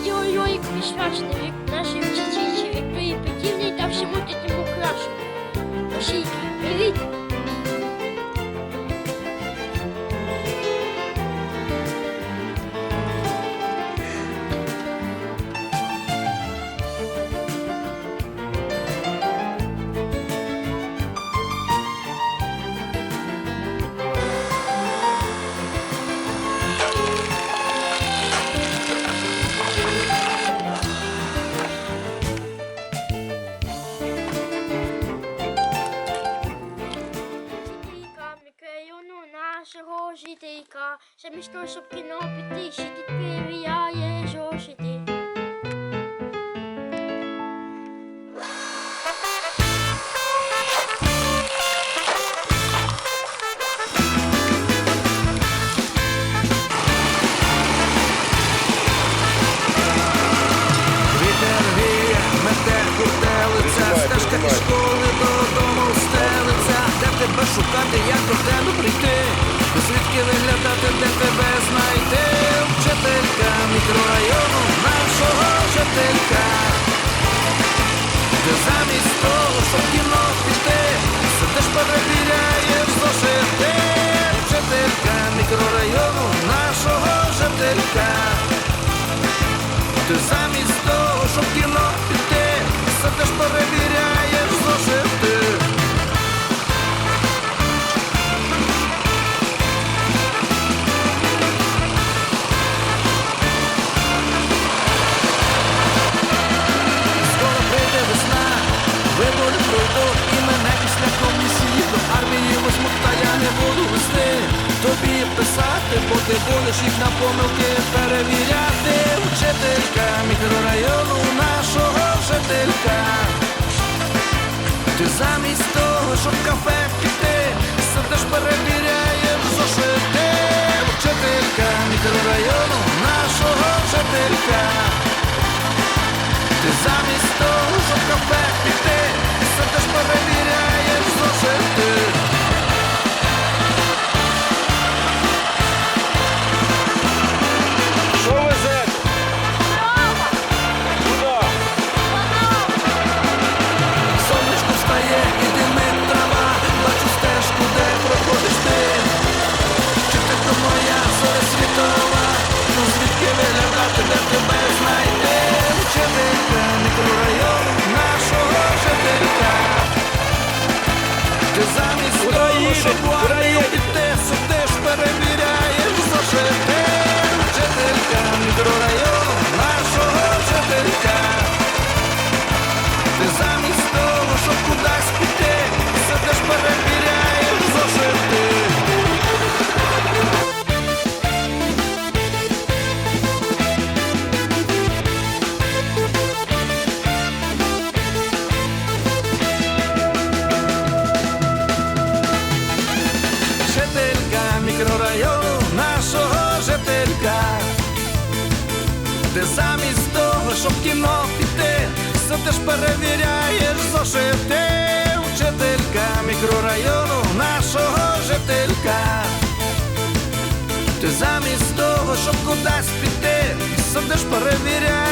videoyu like, pişmiş, demek, nasze жителька. Замість того, щоб кіно піти, сидить, перевіряє зошити. Вітер віє, мете стежка школи додому стелиться, де тебе шукати, як до тебе прийти, звідки виглядати, де тебе знайти, вчителька мікрорайону нашого жителька, де замість того, щоб кіно піти, сидиш перевіряєш зошити, вчителька мікрорайону нашого жителька. Ти і мене після комісії до армії возьмуть, та я не буду вести. Тобі писати, бо ти будеш їх на помилки перевіряти. Вчителька мікрорайону нашого жителька. Ти замість того, щоб в кафе піти, сидиш перевіряєш зошити. Вчителька мікрорайону нашого жителька. Замість їдете? щоб в Куди армію Ти замість того, щоб кіно піти, сидиш, перевіряєш зошити. Вчителька мікрорайону нашого жителька. Ти замість того, щоб кудись піти, сидиш, перевіряєш зошити.